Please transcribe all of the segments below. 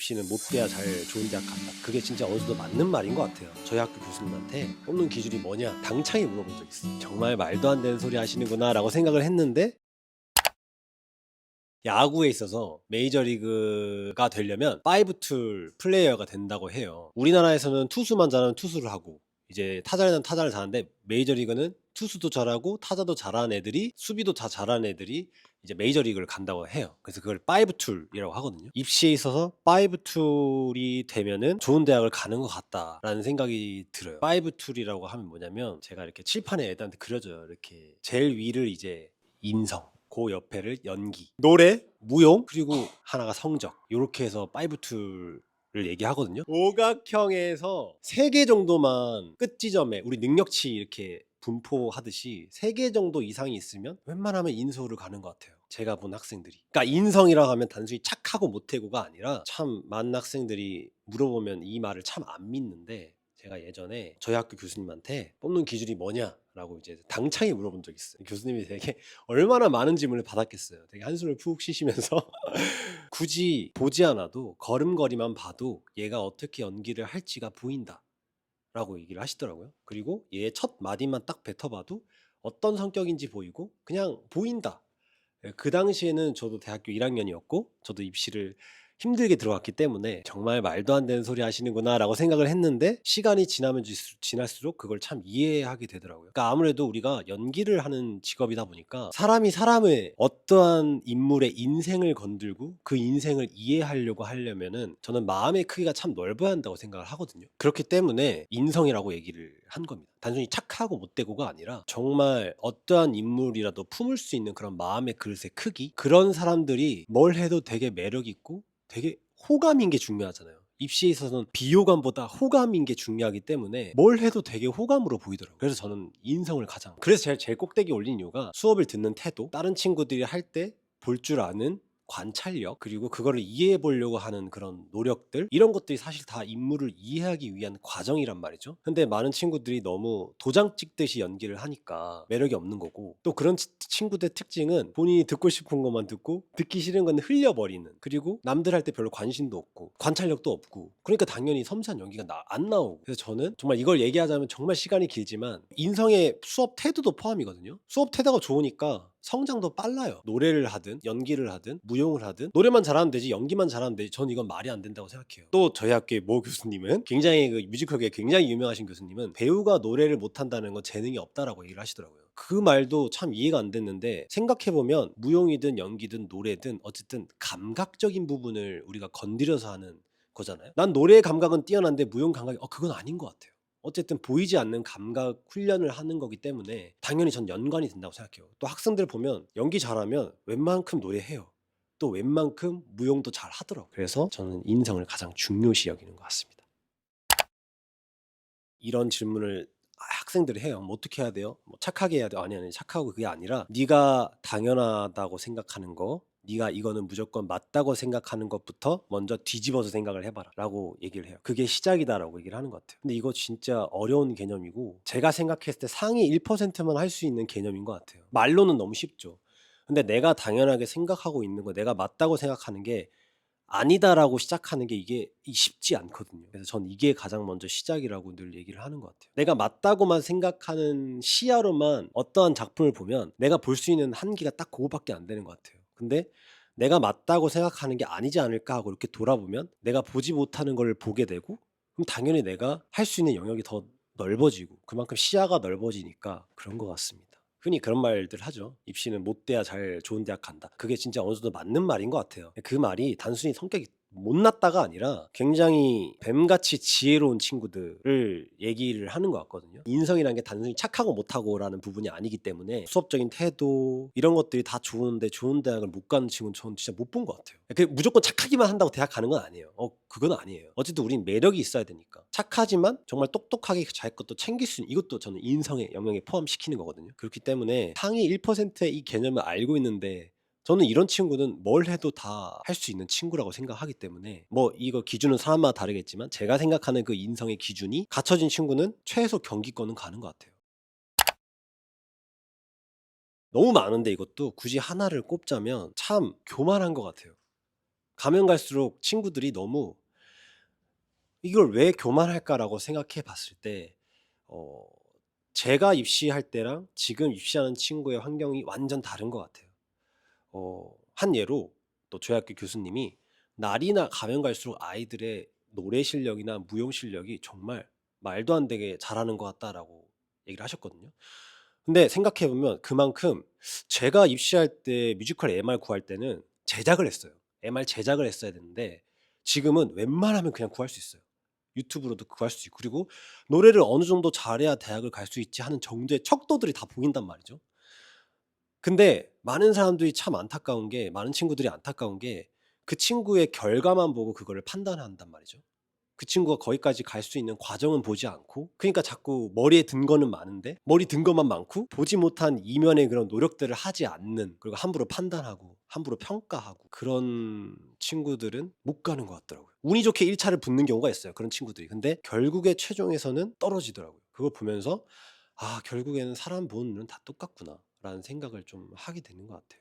입시는 못 돼야 잘 좋은 대학 간다. 그게 진짜 어느 정도 맞는 말인 것 같아요. 저희 학교 교수님한테 뽑는 기준이 뭐냐 당창에 물어본 적 있어요. 정말 말도 안 되는 소리 하시는구나라고 생각을 했는데 야구에 있어서 메이저리그가 되려면 5툴 플레이어가 된다고 해요. 우리나라에서는 투수만 잘하면 투수를 하고 이제 타자는 타자를 잘하는데 메이저리그는 투수도 잘하고 타자도 잘하는 애들이 수비도 다 잘하는 애들이 이제 메이저리그를 간다고 해요. 그래서 그걸 5툴이라고 하거든요. 입시에 있어서 5툴이 되면은 좋은 대학을 가는 것 같다라는 생각이 들어요. 5툴이라고 하면 뭐냐면 제가 이렇게 칠판에 애들한테 그려줘요. 이렇게 제일 위를 이제 인성, 그 옆에를 연기, 노래, 무용, 그리고 하나가 성적. 이렇게 해서 5툴 를 얘기하거든요. 오각형에서 세 개 정도만 끝 지점에 우리 능력치 이렇게 분포하듯이 세개 정도 이상이 있으면 웬만하면 인소를 가는 것 같아요. 제가 본 학생들이. 그러니까 인성이라고 하면 단순히 착하고 못해고가 아니라 참 많은 학생들이 물어보면 이 말을 참 안 믿는데 제가 예전에 저희 학교 교수님한테 뽑는 기준이 뭐냐라고 이제 당창에 물어본 적이 있어요. 교수님이 되게 얼마나 많은 질문을 받았겠어요. 되게 한숨을 푹 쉬시면서 굳이 보지 않아도 걸음걸이만 봐도 얘가 어떻게 연기를 할지가 보인다. 라고 얘기를 하시더라고요. 그리고 얘의 첫 마디만 딱 뱉어봐도 어떤 성격인지 보이고 그냥 보인다. 예, 그 당시에는 저도 대학교 1학년이었고 저도 입시를 힘들게 들어갔기 때문에 정말 말도 안 되는 소리 하시는구나라고 생각을 했는데 시간이 지나면 지날수록 그걸 참 이해하게 되더라고요. 그러니까 아무래도 우리가 연기를 하는 직업이다 보니까 사람이 사람의 어떠한 인물의 인생을 건들고 그 인생을 이해하려고 하려면은 저는 마음의 크기가 참 넓어야 한다고 생각을 하거든요. 그렇기 때문에 인성이라고 얘기를 한 겁니다. 단순히 착하고 못되고가 아니라 정말 어떠한 인물이라도 품을 수 있는 그런 마음의 그릇의 크기 그런 사람들이 뭘 해도 되게 매력 있고 되게 호감인 게 중요하잖아요. 입시에 있어서는 비호감보다 호감인 게 중요하기 때문에 뭘 해도 되게 호감으로 보이더라고요. 그래서 저는 인성을 가장 그래서 제일 제일 꼭대기 올린 이유가 수업을 듣는 태도, 다른 친구들이 할 때 볼 줄 아는 관찰력 그리고 그거를 이해해 보려고 하는 그런 노력들 이런 것들이 사실 다 인물을 이해하기 위한 과정이란 말이죠. 근데 많은 친구들이 너무 도장 찍듯이 연기를 하니까 매력이 없는 거고 또 그런 치- 친구들의 특징은 본인이 듣고 싶은 것만 듣고 듣기 싫은 건 흘려버리는 그리고 남들 할 때 별로 관심도 없고 관찰력도 없고 그러니까 당연히 섬세한 연기가 나- 안 나오고 그래서 저는 정말 이걸 얘기하자면 정말 시간이 길지만 인성의 수업 태도도 포함이거든요. 수업 태도가 좋으니까 성장도 빨라요. 노래를 하든 연기를 하든 무용을 하든 노래만 잘하면 되지 연기만 잘하면 되지 전 이건 말이 안 된다고 생각해요. 또 저희 학교의 모 교수님은 굉장히 그 뮤지컬계 굉장히 유명하신 교수님은 배우가 노래를 못한다는 건 재능이 없다라고 얘기를 하시더라고요. 그 말도 참 이해가 안 됐는데 생각해보면 무용이든 연기든 노래든 어쨌든 감각적인 부분을 우리가 건드려서 하는 거잖아요. 난 노래 감각은 뛰어난데 무용 감각이 어 그건 아닌 것 같아요. 어쨌든 보이지 않는 감각 훈련을 하는 거기 때문에 당연히 전 연관이 된다고 생각해요. 또 학생들 보면 연기 잘하면 웬만큼 노래해요. 또 웬만큼 무용도 잘 하더라고요. 그래서 저는 인성을 가장 중요시 여기는 것 같습니다. 이런 질문을 학생들이 해요. 뭐 어떻게 해야 돼요? 뭐 착하게 해야 돼요? 아니 아니 착하고 그게 아니라 네가 당연하다고 생각하는 거 네가 이거는 무조건 맞다고 생각하는 것부터 먼저 뒤집어서 생각을 해봐라 라고 얘기를 해요. 그게 시작이다라고 얘기를 하는 것 같아요. 근데 이거 진짜 어려운 개념이고 제가 생각했을 때 상위 1%만 할 수 있는 개념인 것 같아요. 말로는 너무 쉽죠. 근데 내가 당연하게 생각하고 있는 거 내가 맞다고 생각하는 게 아니다라고 시작하는 게 이게 이 쉽지 않거든요. 그래서 전 이게 가장 먼저 시작이라고 늘 얘기를 하는 것 같아요. 내가 맞다고만 생각하는 시야로만 어떠한 작품을 보면 내가 볼 수 있는 한계가 딱 그거밖에 안 되는 것 같아요. 근데 내가 맞다고 생각하는 게 아니지 않을까 하고 이렇게 돌아보면 내가 보지 못하는 걸 보게 되고 그럼 당연히 내가 할 수 있는 영역이 더 넓어지고 그만큼 시야가 넓어지니까 그런 것 같습니다. 흔히 그런 말들 하죠. 입시는 못 돼야 잘 좋은 대학 간다. 그게 진짜 어느 정도 맞는 말인 것 같아요. 그 말이 단순히 성격이 못났다가 아니라 굉장히 뱀같이 지혜로운 친구들을 얘기를 하는 것 같거든요. 인성이라는 게 단순히 착하고 못하고라는 부분이 아니기 때문에 수업적인 태도 이런 것들이 다 좋은데 좋은 대학을 못 가는 친구는 저는 진짜 못 본 것 같아요. 그 무조건 착하기만 한다고 대학 가는 건 아니에요. 어 그건 아니에요. 어쨌든 우린 매력이 있어야 되니까 착하지만 정말 똑똑하게 자기 것도 챙길 수 있는 이것도 저는 인성의 영역에 포함시키는 거거든요. 그렇기 때문에 상위 1%의 이 개념을 알고 있는데 저는 이런 친구는 뭘 해도 다 할 수 있는 친구라고 생각하기 때문에 뭐 이거 기준은 사람마다 다르겠지만 제가 생각하는 그 인성의 기준이 갖춰진 친구는 최소 경기권은 가는 것 같아요. 너무 많은데 이것도 굳이 하나를 꼽자면 참 교만한 것 같아요. 가면 갈수록 친구들이 너무 '이걸 왜 교만할까?'라고 생각해 봤을 때 어 제가 입시할 때랑 지금 입시하는 친구의 환경이 완전 다른 것 같아요. 어 한 예로 또 저희 학교 교수님이 날이나 가면 갈수록 아이들의 노래 실력이나 무용 실력이 정말 "말도 안 되게 잘하는 것 같다."라고 얘기를 하셨거든요. 근데 생각해 보면 그만큼 제가 입시할 때 뮤지컬 MR 구할 때는 제작을 했어요. MR 제작을 했어야 되는데 지금은 웬만하면 그냥 구할 수 있어요. 유튜브로도 구할 수 있고 그리고 노래를 어느 정도 잘해야 대학을 갈 수 있지 하는 정도의 척도들이 다 보인단 말이죠. 근데 많은 사람들이 참 안타까운 게 많은 친구들이 안타까운 게 그 친구의 결과만 보고 그거를 판단한단 말이죠. 그 친구가 거기까지 갈 수 있는 과정은 보지 않고 그러니까 자꾸 머리에 든 거는 많은데 머리 든 것만 많고 보지 못한 이면의 그런 노력들을 하지 않는 그리고 함부로 판단하고 함부로 평가하고 그런 친구들은 못 가는 것 같더라고요. 운이 좋게 1 차를 붙는 경우가 있어요, 그런 친구들이. 근데 결국에 최종에서는 떨어지더라고요. 그걸 보면서 '아 결국에는 사람 보는 눈은 다 똑같구나.' 라는 생각을 좀 하게 되는 것 같아요.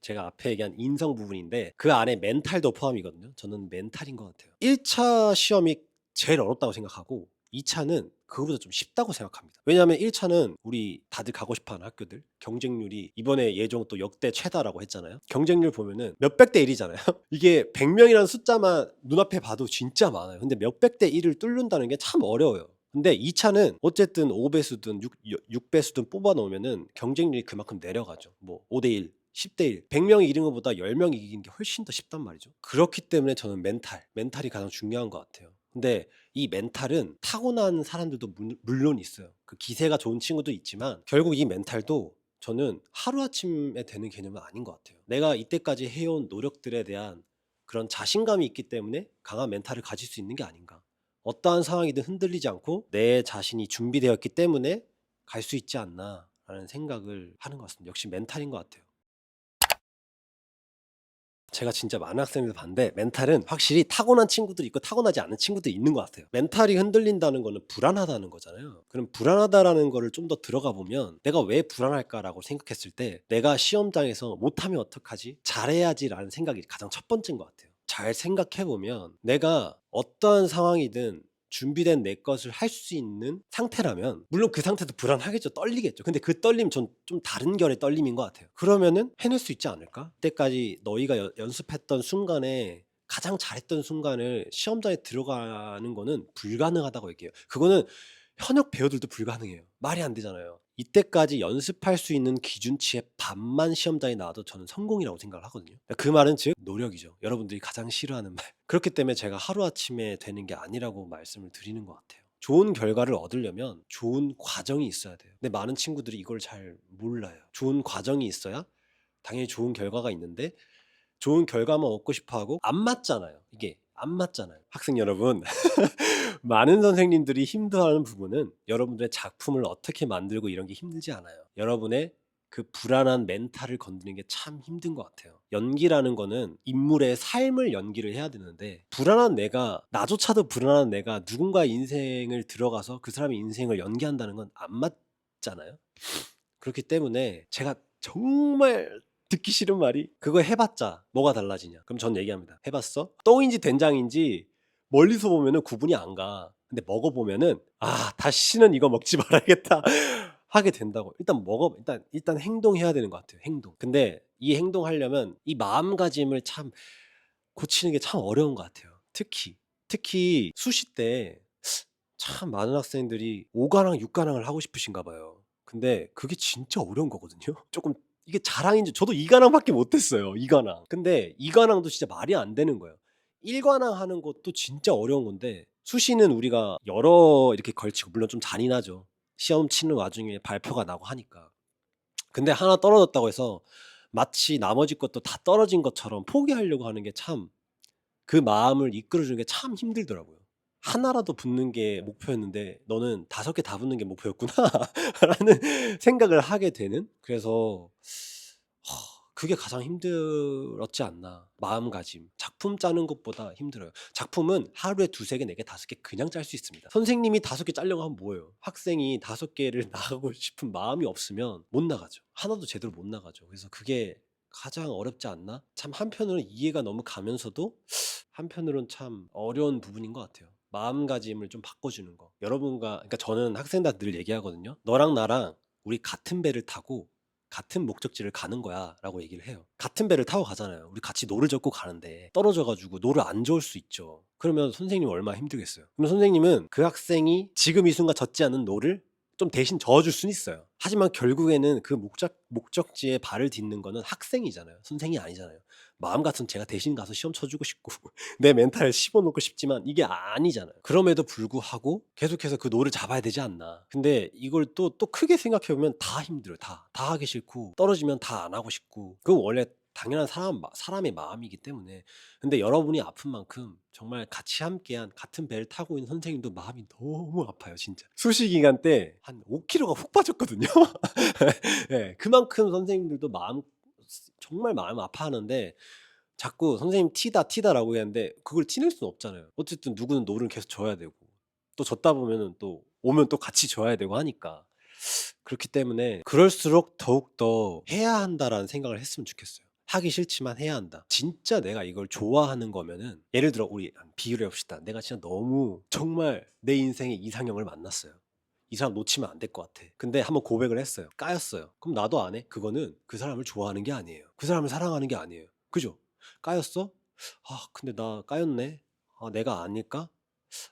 제가 앞에 얘기한 인성 부분인데 그 안에 멘탈도 포함이거든요. 저는 멘탈인 것 같아요. 1차 시험이 제일 어렵다고 생각하고 2 차는 그거보다 좀 쉽다고 생각합니다. 왜냐하면 1 차는 우리 다들 가고 싶어 하는 학교들 경쟁률이 이번에 예종 또 역대 최다라고 했잖아요. 경쟁률 보면은 몇백 대 1 이잖아요. 이게 100 명이라는 숫자만 눈앞에 봐도 진짜 많아요. 근데 몇백 대 1을 뚫는다는 게 참 어려워요. 근데 2 차는 어쨌든 5 배수든 6여6 배수든 뽑아 놓으면은 경쟁률이 그만큼 내려가죠. 뭐 5대 1, 10대 1, 100 명이 이기는 것보다 10 명이 이기는 게 훨씬 더 쉽단 말이죠. 그렇기 때문에 저는 멘탈, 멘탈이 가장 중요한 것 같아요. 근데 이 멘탈은 타고난 사람들도 물 물론 있어요. 그 기세가 좋은 친구도 있지만 결국 이 멘탈도 저는 하루아침에 되는 개념은 아닌 것 같아요. 내가 이때까지 해온 노력들에 대한 그런 자신감이 있기 때문에 강한 멘탈을 가질 수 있는 게 아닌가. 어떠한 상황이든 흔들리지 않고 내 자신이 준비되었기 때문에 갈 수 있지 않나라는 생각을 하는 것 같습니다. 역시 멘탈인 것 같아요. 제가 진짜 많은 학생들 봤는데 멘탈은 확실히 타고난 친구들이 있고 타고나지 않은 친구들이 있는 것 같아요. 멘탈이 흔들린다는 거는 불안하다는 거잖아요. 그럼 불안하다라는 거를 좀 더 들어가 보면 '내가 왜 불안할까?'라고 생각했을 때 '내가 시험장에서 못하면 어떡하지? 잘해야지.'라는 생각이 가장 첫 번째인 것 같아요. 잘 생각해 보면 내가 어떠한 상황이든 준비된 내 것을 할 수 있는 상태라면 물론 그 상태도 불안하겠죠. 떨리겠죠. 근데 그 떨림 전 좀 다른 결의 떨림인 것 같아요. 그러면은 해낼 수 있지 않을까? 그때까지 너희가 연 연습했던 순간에 가장 잘했던 순간을 시험장에 들어가는 거는 불가능하다고 얘기해요. 그거는 현역 배우들도 불가능해요. 말이 안 되잖아요. 이때까지 연습할 수 있는 기준치의 반만 시험장에 나와도 저는 성공이라고 생각을 하거든요. 그 말은 즉 노력이죠. 여러분들이 가장 싫어하는 말. 그렇기 때문에 제가 하루아침에 되는 게 아니라고 말씀을 드리는 것 같아요. 좋은 결과를 얻으려면 좋은 과정이 있어야 돼요. 근데 많은 친구들이 이걸 잘 몰라요. 좋은 과정이 있어야 당연히 좋은 결과가 있는데 좋은 결과만 얻고 싶어 하고 안 맞잖아요. 이게 안 맞잖아요. 학생 여러분 많은 선생님들이 힘들어하는 부분은 여러분들의 작품을 어떻게 만들고 이런 게 힘들지 않아요. 여러분의 그 불안한 멘탈을 건드리는 게 참 힘든 것 같아요. 연기라는 거는 인물의 삶을 연기를 해야 되는데 불안한 내가 나조차도 불안한 내가 누군가의 인생을 들어가서 그 사람의 인생을 연기한다는 건 안 맞잖아요. 그렇기 때문에 제가 정말 듣기 싫은 말이 "그거 해 봤자 뭐가 달라지냐." 그럼 전 얘기합니다. "해 봤어? 똥인지 된장인지 멀리서 보면은 구분이 안 가. 근데 먹어 보면은 '아 다시는 이거 먹지 말아야겠다.' 하게 된다고. 일단 먹어 일단 일단 행동해야 되는 것 같아요, 행동. 근데 이 행동하려면 이 마음가짐을 참 고치는 게 참 어려운 것 같아요. 특히, 특히 수시 때 참 많은 학생들이 5 관왕, 6 관왕을 하고 싶으신가 봐요. 근데 그게 진짜 어려운 거거든요. 쪼끔 이게 자랑인지 저도 2 관왕밖에 못 했어요, 2 관왕. 근데 2 관왕도 진짜 말이 안 되는 거예요. 1 관왕 하는 것도 진짜 어려운 건데 수시는 우리가 여러 이렇게 걸치고 물론 좀 잔인하죠. 시험 치는 와중에 발표가 나고 하니까. 근데 하나 떨어졌다고 해서 마치 나머지 것도 다 떨어진 것처럼 포기하려고 하는 게 참 그 마음을 이끌어 주는 게 참 힘들더라고요. ' 하나라도 붙는 게 목표였는데 너는 5개다 붙는 게 목표였구나.'라는 생각을 하게 되는 그래서 그게 가장 힘들었지 않나. 마음가짐. 작품 짜는 것보다 힘들어요. 작품은 하루에 2-3 개, 4 개, 5개 그냥 짤 수 있습니다. 선생님이 5개 짜려고 하면 뭐예요? 학생이 5 개를 나가고 싶은 마음이 없으면 못 나가죠. 하나도 제대로 못 나가죠. 그래서 그게 가장 어렵지 않나? 참 한편으로는 이해가 너무 가면서도 한편으로는 참 어려운 부분인 것 같아요. 마음가짐을 좀 바꿔주는 거. 여러분과 그러니까 저는 학생들 늘 얘기하거든요. 너랑 나랑 우리 같은 배를 타고 같은 목적지를 가는 거야 라고 얘기를 해요. 같은 배를 타고 가잖아요. 우리 같이 노를 젓고 가는데 떨어져가지고 노를 안 저을 수 있죠. 그러면 선생님이 얼마나 힘들겠어요. 그럼 선생님은 그 학생이 지금 이 순간 젓지 않은 노를 좀 대신 저어줄 수는 있어요. 하지만 결국에는 그 목적, 목적지에 발을 딛는 거는 학생이잖아요. 선생이 아니잖아요. 마음 같은 제가 대신 가서 시험 쳐주고 싶고 내 멘탈을 씹어놓고 싶지만 이게 아니잖아요. 그럼에도 불구하고 계속해서 그 노를 잡아야 되지 않나. 근데 이걸 또, 또 크게 생각해 보면 다 힘들어요. 다. 다 하기 싫고 떨어지면 다 안 하고 싶고 그건 원래 당연한 사람, 사람의 마음이기 때문에 근데 여러분이 아픈 만큼 정말 같이 함께한 같은 배를 타고 있는 선생님도 마음이 너무 아파요 진짜 수시 기간 때 한 5kg가 훅 빠졌거든요 네, 그만큼 선생님들도 마음 정말 마음 아파하는데 자꾸 선생님 티다 티다라고 했는데 그걸 티낼 수는 없잖아요 어쨌든 누구는 노를 계속 져야 되고 또 졌다 보면은 또 오면 또 같이 져야 되고 하니까 그렇기 때문에 그럴수록 더욱 더 해야 한다라는 생각을 했으면 좋겠어요 하기 싫지만 해야 한다. 진짜 내가 이걸 좋아하는 거면은 예를 들어 우리 비유를 해봅시다. 내가 진짜 너무 정말 내 인생의 이상형을 만났어요. 이 사람 놓치면 안 될 것 같아. 근데 한번 고백을 했어요. 까였어요. 그럼 나도 안 해? 그거는 그 사람을 좋아하는 게 아니에요. 그 사람을 사랑하는 게 아니에요. 그죠? 까였어? 아, 근데 나 까였네. 아, 내가 아닐까?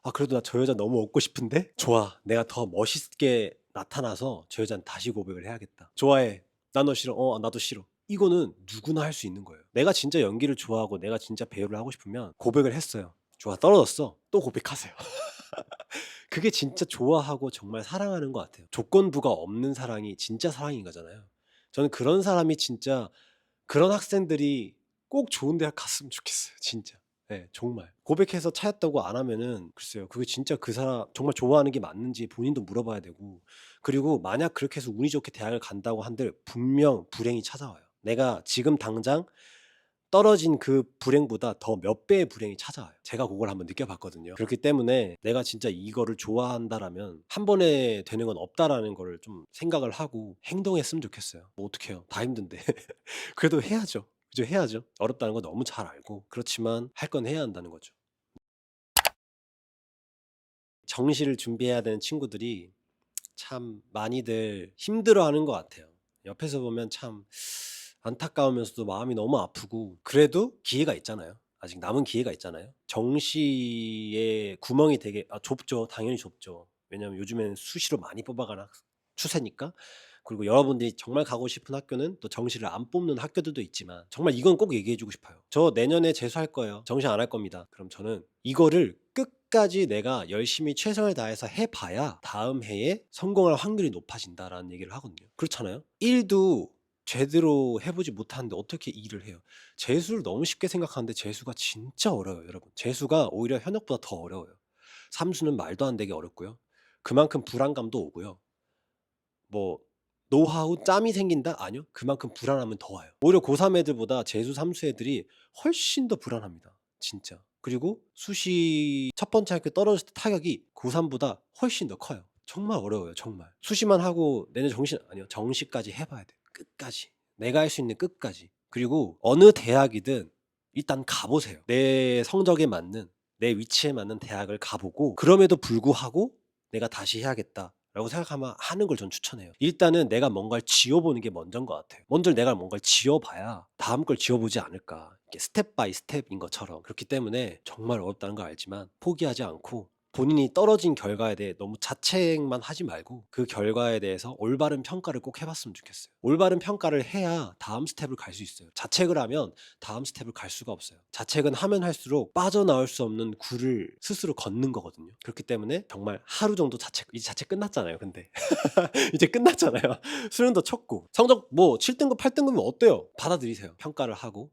아, 그래도 나 저 여자 너무 얻고 싶은데? 좋아. 내가 더 멋있게 나타나서 저 여자는 다시 고백을 해야겠다. 좋아해. 나 너 싫어. 어, 나도 싫어. 이거는 누구나 할 수 있는 거예요. 내가 진짜 연기를 좋아하고 내가 진짜 배우를 하고 싶으면 고백을 했어요. 좋아, 떨어졌어. 또 고백하세요. 그게 진짜 좋아하고 정말 사랑하는 것 같아요. 조건부가 없는 사랑이 진짜 사랑인 거잖아요. 저는 그런 사람이 진짜 그런 학생들이 꼭 좋은 대학 갔으면 좋겠어요. 진짜. 네, 정말. 고백해서 차였다고 안 하면은 글쎄요. 그게 진짜 그 사람 정말 좋아하는 게 맞는지 본인도 물어봐야 되고 그리고 만약 그렇게 해서 운이 좋게 대학을 간다고 한들 분명 불행이 찾아와요. 내가 지금 당장 떨어진 그 불행보다 더 몇 배의 불행이 찾아와요. 제가 그걸 한번 느껴봤거든요. 그렇기 때문에 내가 진짜 이거를 좋아한다라면 한 번에 되는 건 없다라는 거를 좀 생각을 하고 행동했으면 좋겠어요. 뭐 어떡해요. 다 힘든데. 그래도 해야죠. 그죠? 해야죠. 어렵다는 거 너무 잘 알고. 그렇지만 할 건 해야 한다는 거죠. 정시를 준비해야 되는 친구들이 참 많이들 힘들어하는 것 같아요. 옆에서 보면 참 안타까우면서도 마음이 너무 아프고 그래도 기회가 있잖아요. 아직 남은 기회가 있잖아요. 정시의 구멍이 되게 아, 좁죠. 당연히 좁죠. 왜냐면 요즘에는 수시로 많이 뽑아가는 학- 추세니까. 그리고 여러분들이 정말 가고 싶은 학교는 또 정시를 안 뽑는 학교들도 있지만 정말 이건 꼭 얘기해주고 싶어요. 저 내년에 재수할 거예요. 정시 안 할 겁니다. 그럼 저는 이거를 끝까지 내가 열심히 최선을 다해서 해봐야 다음 해에 성공할 확률이 높아진다라는 얘기를 하거든요. 그렇잖아요. 1도 제대로 해보지 못하는데 어떻게 일을 해요? 재수를 너무 쉽게 생각하는데 재수가 진짜 어려워요, 여러분. 재수가 오히려 현역보다 더 어려워요. 삼수는 말도 안 되게 어렵고요. 그만큼 불안감도 오고요. 뭐 노하우 짬이 생긴다? 아니요. 그만큼 불안하면 더 와요. 오히려 고3 애들보다 재수, 삼수 애들이 훨씬 더 불안합니다. 진짜. 그리고 수시 첫 번째 학교 떨어졌을 때 타격이 고3보다 훨씬 더 커요. 정말 어려워요, 정말. 수시만 하고 내년 정시 아니요. 정시까지 해봐야 돼요. 끝까지. 내가 할 수 있는 끝까지. 그리고 어느 대학이든 일단 가보세요. 내 성적에 맞는 내 위치에 맞는 대학을 가보고 그럼에도 불구하고 내가 다시 해야겠다. 라고 생각하면 하는 걸 전 추천해요. 일단은 내가 뭔가를 지어보는 게 먼저인 것 같아요. 먼저 내가 뭔가를 지어봐야 다음 걸 지어보지 않을까. 이렇게 스텝 바이 스텝인 것처럼. 그렇기 때문에 정말 어렵다는 걸 알지만 포기하지 않고 본인이 떨어진 결과에 대해 너무 자책만 하지 말고 그 결과에 대해서 올바른 평가를 꼭 해봤으면 좋겠어요. 올바른 평가를 해야 다음 스텝을 갈 수 있어요. 자책을 하면 다음 스텝을 갈 수가 없어요. 자책은 하면 할수록 빠져나올 수 없는 굴을 스스로 걷는 거거든요. 그렇기 때문에 정말 하루 정도 자책, 이제 자책 끝났잖아요. 근데 이제 끝났잖아요. 수능도 쳤고 성적 뭐 7등급, 8등급이면 어때요? 받아들이세요. 평가를 하고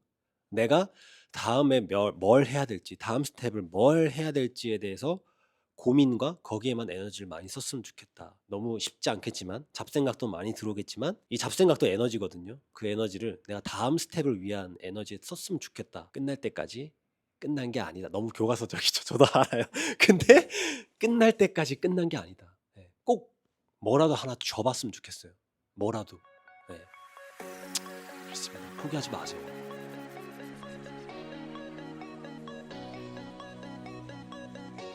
내가 다음에 뭘, 뭘 해야 될지, 다음 스텝을 뭘 해야 될지에 대해서 고민과 거기에만 에너지를 많이 썼으면 좋겠다. 너무 쉽지 않겠지만 잡생각도 많이 들어오겠지만 이 잡생각도 에너지거든요. 그 에너지를 내가 다음 스텝을 위한 에너지에 썼으면 좋겠다. 끝날 때까지 끝난 게 아니다. 너무 교과서적이죠. 저도 알아요. 근데 끝날 때까지 끝난 게 아니다. 네. 꼭 뭐라도 하나 줘봤으면 좋겠어요. 뭐라도. 네. 포기하지 마세요.